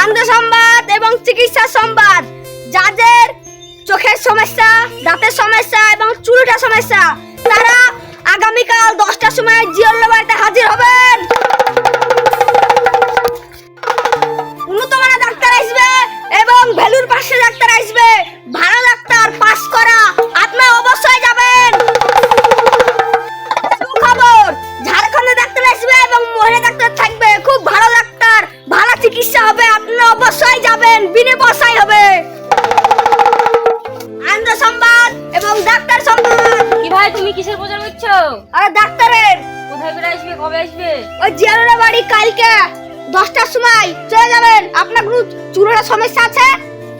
আনন্দ সংবাদ এবং চিকিৎসা সংবাদ। যাদের চোখের সমস্যা, দাঁতের সমস্যা এবং চুলটার সমস্যা, তারা আগামীকাল দশটার সময় জিওল বাড়িতে হাজির হবেন। উন্নত মানের ডাক্তার আসবে এবং ভ্যালুর পাশে ডাক্তার আসবে। ভালো ডাক্তার পাস করা আপনারা অবশ্যই যাবেন দশটার সময় চলে যাবেন আপনার কোনো চুলের সমস্যা আছে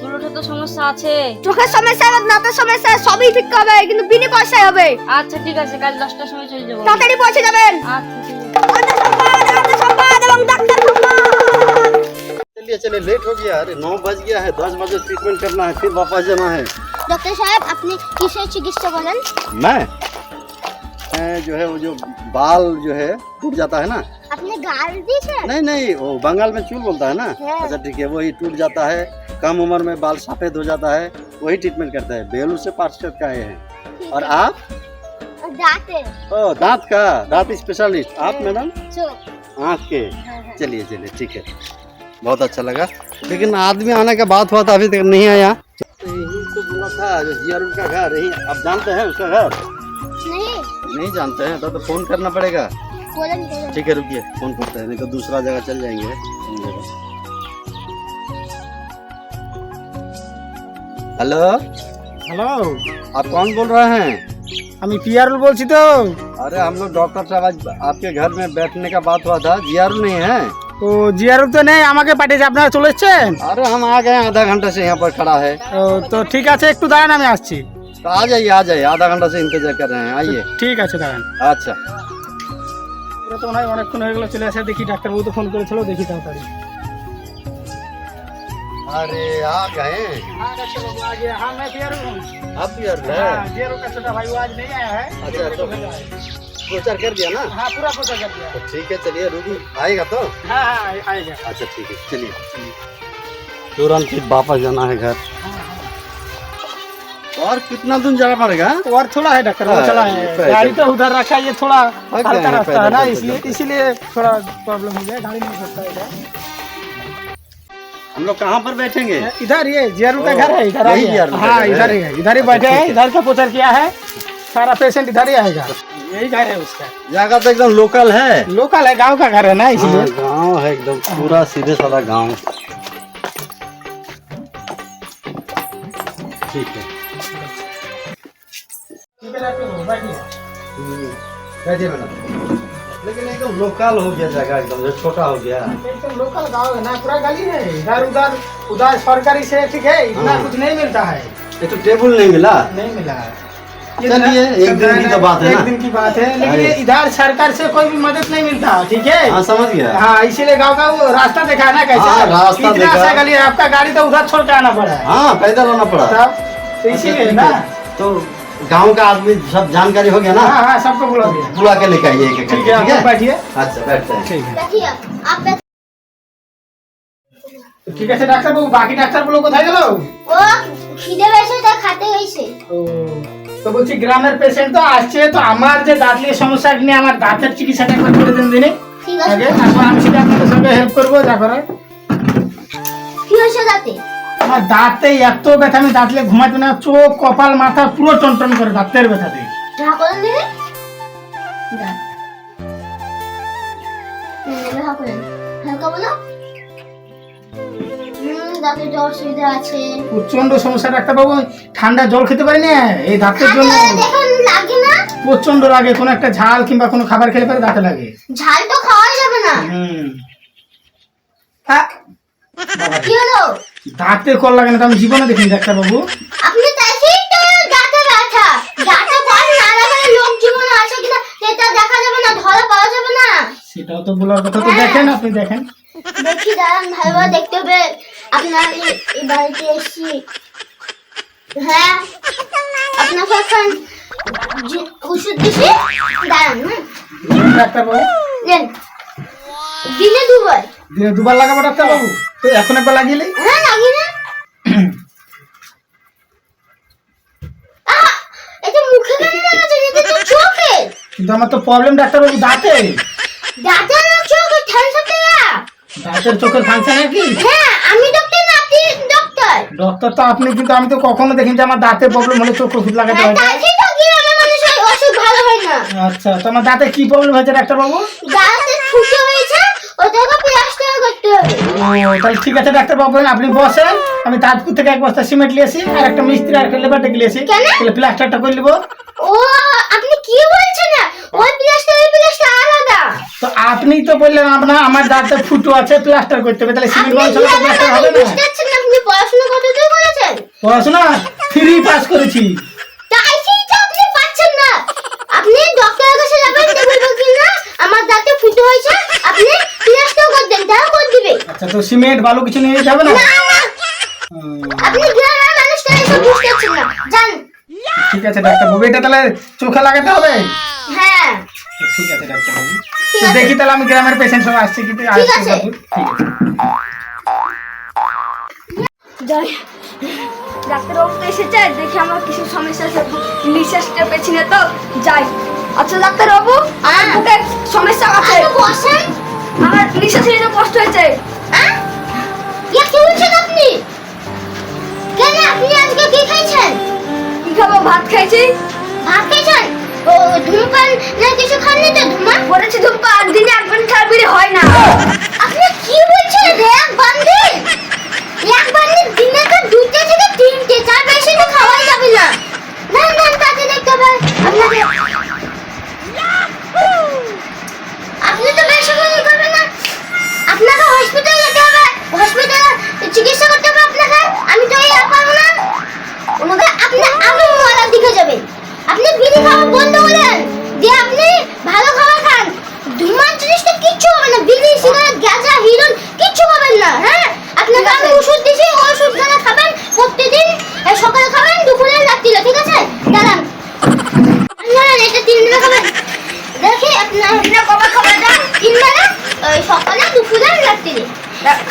চুলোটা তো সমস্যা আছে চোখের সমস্যা এবং দাঁতের সমস্যা সবই ঠিক হবে কিন্তু বিনে পয়সায় হবে আচ্ছা ঠিক আছে কাল দশটার সময় চলে যাবো তাড়াতাড়ি পৌঁছে যাবেন আচ্ছা ঠিক আছে আনন্দ সংবাদ আনন্দ সংবাদ এবং ডাক্তার সংবাদ चलिए चलिए लेट हो गया अरे नौ बज गया है दस बजे ट्रीटमेंट करना है फिर वापस जाना है ডক্টর সাহেব আপনি কিসের চিকিৎসা বলেন मैं मैं जो है वो जो बाल जो है टूट जाता है ना अपने गाल दी है? नहीं नहीं वो बंगाल में चूल बोलता है ना? अच्छा ठीक है वही टूट जाता है कम उम्र में बाल सफ़ेद हो जाता है वही ट्रीटमेंट करता है। बेलू से पार्षद का है। और आप? दांत ओ दांत का दांत स्पेशलिस्ट हाँ। आप मैडम? आँख के। हाँ, हाँ। चलिए चलिए ठीक है। बहुत अच्छा लगा। लेकिन आदमी आने का बात हुआ था अभी तक नहीं आया। तो बोला था का घर यही आप जानते हैं उसका घर? नहीं। नहीं जानते हैं तो, तो फ़ोन करना पड़ेगा। ठीक है रुकिए फोन करते हैं नहीं तो दूसरा जगह चल जाएंगे हेलो হ্যালো आप कौन बोल रहे हैं আমি পিয়ারুল বলছি তো अरे हम लोग डॉक्टर साहब आज आपके घर में बैठने का बात हुआ था जियारुल नहीं है ও জিয়ারুল তো নেই আমাকে পাঠিয়েছে আপনারা চলে এসছেন अरे हम आ गए हैं, आधा घंटा से यहाँ पर खड़ा है ও তো ঠিক আছে একটু দাঁড়ান আমি আসছি तो आ जाइए आ जाइए आधा घंटा से इंतजार कर रहे हैं आइए ঠিক আছে দাঁড়ান अच्छा ওরা তো মনে হয় অনেকক্ষণ হয়ে গেলো চলে আসে দেখি ডাক্তারবাবু তো ফোন করেছিল দেখি তাড়াতাড়ি अरे आ गए हाँ डॉक्टरबाबू आ गया हाँ मैं पियारुल हूँ आप भी आ रहे हाँ हैं जियारुल का छोटा भाई वो आज नहीं आया है अच्छा, मेरे को तो- भेजा है। प्रचार कर दिया ना हाँ पूरा पता कर दिया तो ठीक है चलिए रुकी आएगा तो हाँ हाँ आए- आएगा अच्छा ठीक है चलिए तुरंत ही वापस जाना है घर और कितना दूर जाना पड़ेगा? और थोड़ा है डॉक्टर वो हाँ, चला है। गाड़ी तो उधर रखा है ये थोड़ा हल्का रास्ता है ना इसलिए इसीलिए थोड़ा प्रॉब्लम हो गया गाड़ी नहीं सकता है हम लोग कहाँ पर बैठेंगे? इधर ये जियारू का घर है इधर आइए। हाँ इधर ही है इधर ही बैठे हैं इधर का प्रचार किया है सारा पेशेंट इधर ही आएगा। यही घर है उसका। जगह तो एकदम लोकल है। लोकल है गाँव का घर है ना हाँ, इसलिए गाँव है एकदम पूरा सीधे साधा गाँव। ठीक है। बैठिए मैडम लेकिन एकदम लोकल हो गया जगह एकदम जो छोटा हो गया। एकदम लोकल गाँव है ना पूरा गली है। इधर उधर उधर सरकारी से ठीक है इतना हाँ। कुछ नहीं मिलता है। ये तो टेबल नहीं मिला? नहीं मिला है। चलिए, एक दिन की तो बात है एक दिन की बात है लेकिन इधर सरकार से कोई भी मदद नहीं मिलता ठीक है? हाँ समझ गया। हाँ इसीलिए गाँव का वो रास्ता देखा ना कैसे? हाँ, रास्ता इतना देखा। अच्छा गली आपका गाड़ी तो उधर छोड़ के आना पड़ा है। पैदल आना पड़ा। तो इसीलिए अच्छा, ना। तो गांव का आदमी सब जानकारी हो गया ना हाँ हाँ सबको बुला दिया बुला के लेके आइए एक एक ठीक करके, है आप लोग बैठिए अच्छा बैठते हैं ठीक है देखिए आप बैठ- ঠিক আছে ডাক্তার বাবু বাকি ডাক্তারগুলো কোথায় গেল ও খিদে পেয়েছে তাই খাতে গেছে ও তো বলছি গ্রামের পেশেন্ট তো আসছে তো আমার যে দাঁতলির সমস্যা নিয়ে আমার দাঁতের চিকিৎসাটা একবার করে দিন দিনে ঠিক আছে আগে তারপর আমি সেটা আপনাদের সঙ্গে হেল্প করবো যা করার কি হয়েছে তাতে আমার দাঁতে এত ব্যথা আমি দাঁতলে ঘুমাতে না চোখ কপাল মাথা পুরো টনটন করে দাঁতের ব্যথাতে। যা করেন দিদি যা দেখা করেন হালকা বলো হুম দাঁতে একটু অসুবিধা আছে। প্রচণ্ড সমস্যা ডাক্তার বাবু ঠান্ডা জল খেতে পারি না? এই দাঁতের জন্য প্রচণ্ড লাগে কোনো একটা ঝাল কিংবা কোনো খাবার খেলে পরে দাঁতে লাগে। ঝাল তো খাওয়া যাবে না। হুম হ্যাঁ, কি হলো দাঁতে কল লাগে না আমি জীবনে দেখিনি ডাক্তার বাবু আপনি দেখেই তো দাঁতে ব্যথা দাঁতে কল না লাগালে লোক জীবন আছে কিনা সেটা দেখা যাবে না ধরা পাওয়া যাবে না। সেটাও তো বলার কথা তো দেখেন আপনি দেখেন। দেখি দাঁড়ান ভালোভাবে দেখতে হবে। আপনার এই- বাড়িতে এসছি। হ্যাঁ? আপনাকে এখন ওষুধ দিছি? দাঁড়ান হুম ডাক্তার বাবু নেন। দিনে দুবার। দিনে দুবার লাগাবো ডাক্তার বাবু? তো এখন একবার লাগিয়ে হ্যাঁ লাগিয়ে না। এটা মুখে কেন লাগাচ্ছেন এটা তো চোখে। কিন্তু আমার তো প্রবলেম ডাক্তার বাবু দাঁতে। না চোখে দাঁতের চোখের ফাংশন কি? হ্যাঁ আমি ডক্টর না আপনি ডক্টর ডক্টর তো আপনি কিন্তু আমি তো কখনো দেখিনি যে আমার দাঁতের প্রবলেম হলে চোখ ওষুধ লাগাতে হ্যাঁ হয়। অসুখ ভালো হয় না। আচ্ছা তো আমার দাঁতে কি প্রবলেম হয়েছে ডাক্তার বাবু? দাঁতে ফুটো হয়েছে প্লাস্টার করতে হবে। তাহলে ঠিক আছে ডাক্তার বাবু আপনি বসেন। আমি তাজপুর থেকে এক বস্তা সিমেন্ট নিয়েছি আর একটা মিস্ত্রি আর একটা লেবার ডেকে নিয়েছি। তাহলে প্লাস্টারটা করে নেব। ও আপনি কি বলছেন? না ওই প্লাস্টার ওই প্লাস্টার আলাদা। তো আপনি তো বললেন আপনার আমার দাঁতে ফুটো আছে প্লাস্টার করতে হবে। তাহলে সিমেন্ট আপনি বালু ছাড়া গ্রামের প্লাস্টার হবে না? বুঝতে পারছেন আপনি পড়াশোনা কতদূর করেছেন? পড়াশোনা ফ্রি পাস করেছি। তাই সেই আপনি পাচ্ছেন না। আপনি ডক্টরের কাছে যাবেন কি না আমার দাঁতে ফুটো হয়েছে আপনি করে দেন তাও করে দিবে। আচ্ছা তো সিমেন্ট বালু কিছু নিয়ে যেতে হবে না? না না। আপনি গ্রামের মানুষটা এসব বুঝতে পারছেন না। জান ঠিক আছে ডাক্তার বাবু এটা তাহলে চোখে লাগাতে হবে? হ্যাঁ। ঠিক আছে ডাক্তার বাবু। তো দেখি তাহলে আমি গ্রামের পেশেন্ট সব আসছি কিন্তু আসছি ঠিক আছে। ডাক্তারবাবু তো এসেছে দেখি আমার কিছু সমস্যা আছে। নিঃশ্বাসটা পেছনে তো। যাই। আচ্ছা ডাক্তারবাবু আমার হ্যাঁ। বুকে সমস্যা আছে। বসেন। আমার নিঃশ্বাস নিতে কষ্ট হয়েছে। হ্যাঁ? কি বলছেন আপনি? কেন আপনি আজকে কি খাইছেন? কি খাব ভাত খাইছি। ভাত খাইছেন? ও ধূমপান না কিছু খাননি তো ধূমা? করেছি ধূমপান দিনে এক ঘণ্টা ছাড়া হয় না। আপনি কি বলছেন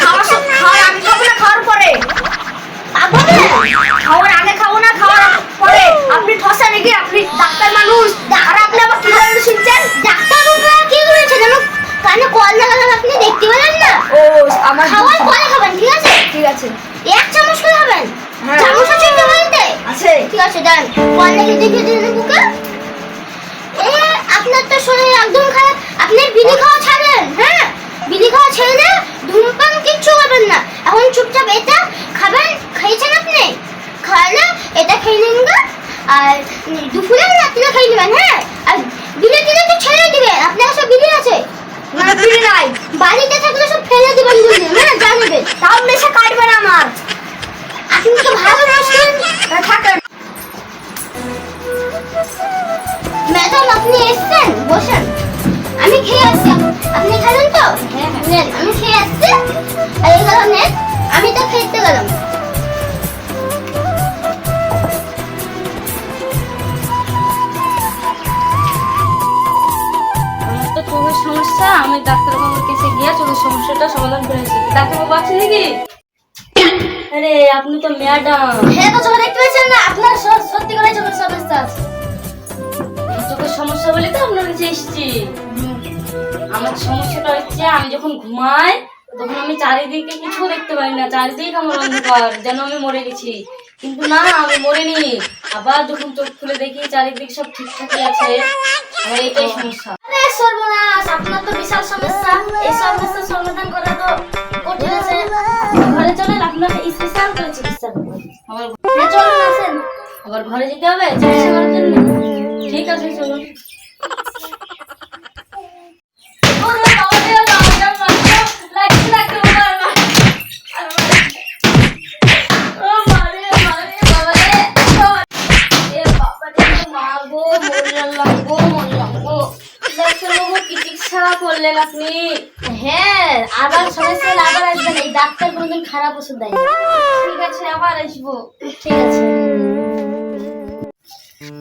খাওয়ার খাওয়ার আগে খাব না খাওয়ার পরে। খাওয়ার আগে খাব না খাওয়ার পরে। আপনি ঠসা নাকি আপনি ডাক্তার মানুষ। আর আপনি আবার কি বলেন শুনছেন? ডাক্তার কি বলেছেন আমার কানে কল লাগালাম আপনি দেখতে পেলেন না। ও আমার খাওয়ার পরে খাবেন ঠিক আছে? ঠিক আছে। এক চামচ করে খাবেন। চামচ আছে তো আছে। ঠিক আছে দেন। কল লেগে দেখে দিন বুকে। আপনার তো শরীর একদম খারাপ। আপনি বিড়ি খাওয়া ছাড়েন হ্যাঁ? বিড়ি খাওয়া ছেড়ে দেন ধূমপান কিচ্ছু খাবেন না। এখন চুপচাপ এটা খাবেন খেয়েছেন আপনি? খাওয়ালে এটা খেয়ে নিন আর দুপুরে রাত্রে খেয়ে নেবেন হ্যাঁ? আর বিলে দিলে তো ছেড়ে দিবেন আপনার সব বিড়ি আছে? বিড়ি নাই বাড়িতে থাকলে সব ফেলে দিবেন। সমস্যা আমি ডাক্তারবাবুর কাছে গিয়ে চোখের সমস্যাটা সমাধান করেছি ডাক্তারবাবু আছেন নাকি আরে, আপনি তো ম্যাডাম। হ্যাঁ তো চোখে দেখতে পাচ্ছেন না? আপনার সত্যি করে চোখের সমস্যা আছে চোখের সমস্যা বলে তো আপনার কাছে এসেছি আমার সমস্যাটা হচ্ছে আমি যখন ঘুমাই, তখন আমি চারিদিকে কিছু দেখতে পাই না। চারিদিকে আমার অন্ধকার, যেন আমি মরে গেছি। কিন্তু না, আমি মরিনি আবার যখন চোখ খুলে দেখি চারিদিক সব ঠিকঠাকই আছে, আমার এটাই সমস্যা। সর্বনাশ, আপনার তো বিশাল সমস্যা। এই সমস্যার সমাধান করা তো কঠিন আছে। ঘরে চলেন আপনাকে স্পেশাল করে চিকিৎসা আমার হ্যাঁ চলুন, আসেন। আবার ঘরে যেতে হবে, চিকিৎসা করার জন্য। ঠিক আছে, চলুন। ডাক্তার কোনোদিন খারাপ ওষুধ দেয় না ঠিক আছে আবার আসবো ঠিক আছে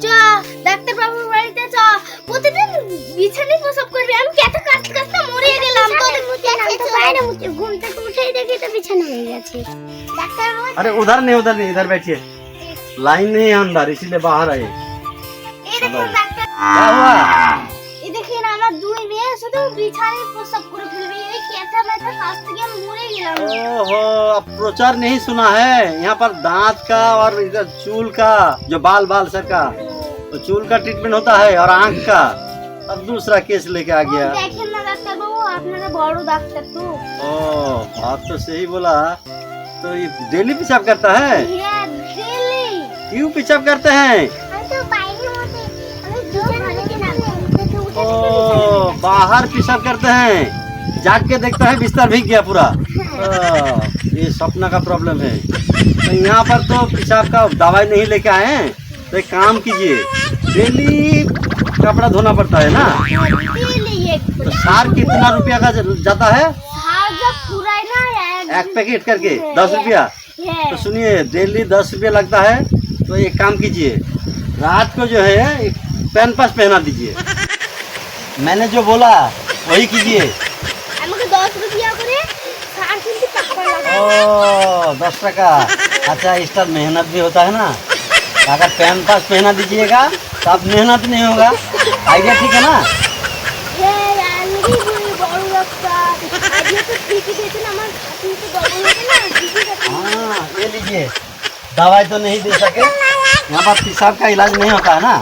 চল ডাক্তার বাবুর বাড়িতে চ প্রতিদিন বিছানায় প্রসব করবি আমি কত কাঁদতে কাঁদতে মরে গেলাম তোদের মুখে আমি তো বাইরে মুখে ঘুম থেকে উঠেই দেখি তো বিছানা হয়ে গেছে ডাক্তার বাবু अरे उधर नहीं उधर नहीं इधर बैठिए लाइन नहीं है अंदर इसीलिए बाहर आए এই দেখুন ডাক্তার क्या हुआ এই দেখেন আমার দুই মেয়ে শুধু বিছানায় প্রসব করে ফেলবে এই কেটা ব্যথা কাছ থেকে আমি মরে গেলাম ओहो अब प्रचार नहीं सुना है यहाँ पर दांत का और इधर चूल का जो बाल बाल सर का तो चूल का ट्रीटमेंट होता है और आंख का अब दूसरा केस लेके आ गया দেখেন না ডাক্তার বাবু আপনারা বড় ডাক্তার তো ओ बात तो सही बोला तो ये डेली पेशाब करता है হ্যাঁ দিল্লি क्यों पेशाब करते हैं बाहर पिशा करते हैं। जाग के देखते हैं बिस्तर भीग गया पूरा। ये सपना का प्रॉब्लम है। तो यहाँ पर तो पेशाब का दवाई नहीं लेके आए हैं। तो एक काम कीजिए डेली कपड़ा धोना पड़ता है ना? तो सार कितना रुपया का जाता है? एक पैकेट करके दस रुपया? तो सुनिए डेली दस रुपया लगता है। तो एक काम कीजिए रात को जो है पैन पास पहना दीजिए। मैंने जो बोला वही कीजिए। दस टका अच्छा इस तरह मेहनत भी होता है ना अगर पैन पास पहना दीजिएगा तो आप मेहनत नहीं होगा आइडिया ठीक है ना हाँ ये लीजिए दवाई तो नहीं दे सके यहाँ पर पेशाब का इलाज नहीं होता है ना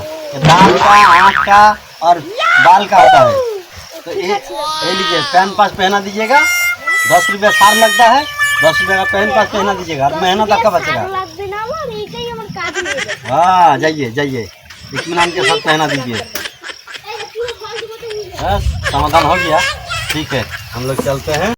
दाल का आँख का और बाल का आता है। तो ये लीजिए पैन पास पहना दीजिएगा। दस रुपये सार लगता है। दस रुपये का पैन पास पहना दीजिएगा। और महीना का बचेगा हाँ। जाइए जाइए। इतमान के साथ पहना दीजिए। बस समाधान हो गया। ठीक है हम लोग चलते हैं।